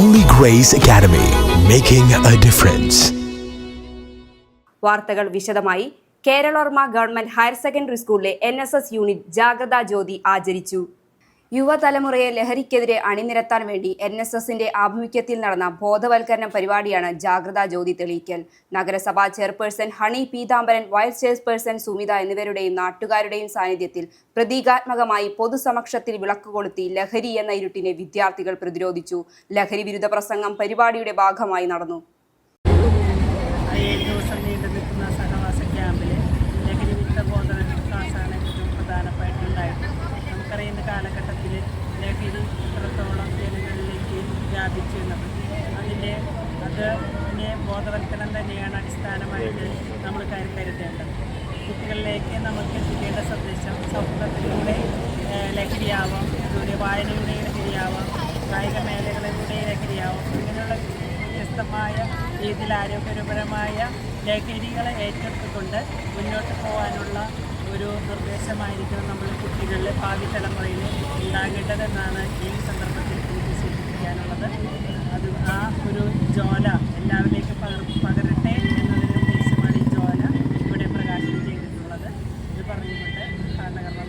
Holy grace Academy, making a difference വാർത്തകൾ വിശദമായി. കേരളോർമ ഗവൺമെന്റ് ഹയർ സെക്കൻഡറി സ്കൂളിലെ എൻ എസ് എസ് യൂണിറ്റ് ജാഗ്രതാ ജ്യോതി ആചരിച്ചു. യുവതലമുറയെ ലഹരിക്കെതിരെ അണിനിരത്താൻ വേണ്ടി എൻ എസ് എസിന്റെ ആഭിമുഖ്യത്തിൽ നടന്ന ബോധവൽക്കരണ പരിപാടിയാണ് ജാഗ്രതാ ജ്യോതി തെളിയിക്കൽ. നഗരസഭാ chairperson Honey Peethambaran vice chairperson Sumitha എന്നിവരുടെയും നാട്ടുകാരുടെയും സാന്നിധ്യത്തിൽ പ്രതീകാത്മകമായി പൊതുസമക്ഷത്തിൽ വിളക്ക് കൊളുത്തി ലഹരി എന്ന ഇരുട്ടിനെ വിദ്യാർത്ഥികൾ പ്രതിരോധിച്ചു. ലഹരി വിരുദ്ധ പ്രസംഗം പരിപാടിയുടെ ഭാഗമായി നടന്നു. കാലഘട്ടത്തിൽ ലഹരി എത്രത്തോളം ജനങ്ങളിലേക്ക് വ്യാപിച്ചു എന്നത് അതിന്റെ അതിനെ ബോധവൽക്കരണം തന്നെയാണ് അടിസ്ഥാനമായിട്ട് നമ്മൾ കരു- കരുതേണ്ടത്. കുട്ടികളിലേക്ക് നമുക്ക് എത്തിക്കേണ്ട സന്ദേശം സൗഹൃദത്തിലൂടെ ലഹരിയാവാം അതുപോലെ വായനയുടെ ലഹരിയാവാം കായിക മേഖലകളിലൂടെ ലഹരിയാവാം. ഇങ്ങനെയുള്ള വ്യത്യസ്തമായ രീതിയിൽ ആരോഗ്യപരമായ ലഹരികളെ ഏറ്റെടുത്തുകൊണ്ട് മുന്നോട്ട് പോകാനുള്ള ഒരു നിർദ്ദേശമായിരിക്കണം നമ്മൾ കോളേജുകളിലെ ഭാവി തലമുറയിൽ ഉണ്ടാകേണ്ടതെന്നാണ് ഈ സന്ദർഭത്തിൽ എനിക്ക് സൂചിപ്പിക്കാനുള്ളത് അത് ആ ഒരു ജോല എല്ലാവരിലേക്കും പകർ പകരട്ടെ എന്നതിന്റെ ഉദ്ദേശമാണ് ഈ ജോല ഇവിടെ പ്രകാശനം ചെയ്തിട്ടുള്ളത്. ഇത് പറഞ്ഞുകൊണ്ട് ഭരണകർമ്മ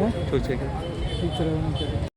네? 돌체기? 돌체라고